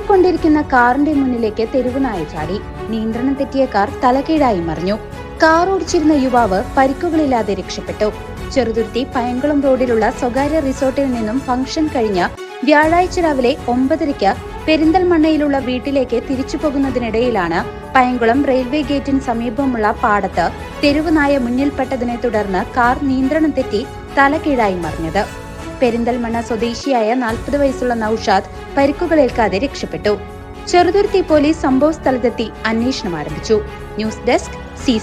ഓടിക്കൊണ്ടിരിക്കുന്ന കാറിന്റെ മുന്നിലേക്ക് തെരുവുനായ ചാടി. നിയന്ത്രണം തെറ്റിയ കാർ തലകീഴായി മറിഞ്ഞു. കാർ ഓടിച്ചിരുന്ന യുവാവ് പരിക്കുകളില്ലാതെ രക്ഷപ്പെട്ടു. ചെറുതുരുത്തി പയങ്കുളം റോഡിലുള്ള സ്വകാര്യ റിസോർട്ടിൽ നിന്നും ഫംഗ്ഷൻ കഴിഞ്ഞ വ്യാഴാഴ്ച രാവിലെ ഒമ്പതരയ്ക്ക് പെരിന്തൽമണ്ണയിലുള്ള വീട്ടിലേക്ക് തിരിച്ചു പോകുന്നതിനിടയിലാണ് പയങ്കുളം റെയിൽവേ ഗേറ്റിന് സമീപമുള്ള പാടത്ത് തെരുവുനായ മുന്നിൽപ്പെട്ടതിനെ തുടർന്ന് കാർ നിയന്ത്രണം തെറ്റി തലകീഴായി മറിഞ്ഞത്. പെരിന്തൽമണ്ണ സ്വദേശിയായ നാൽപ്പത് വയസ്സുള്ള നൌഷാദ് പരിക്കുകളേൽക്കാതെ രക്ഷപ്പെട്ടു. ചെറുതുരുത്തി പോലീസ് സംഭവ സ്ഥലത്തെത്തി അന്വേഷണം ആരംഭിച്ചു. News desk C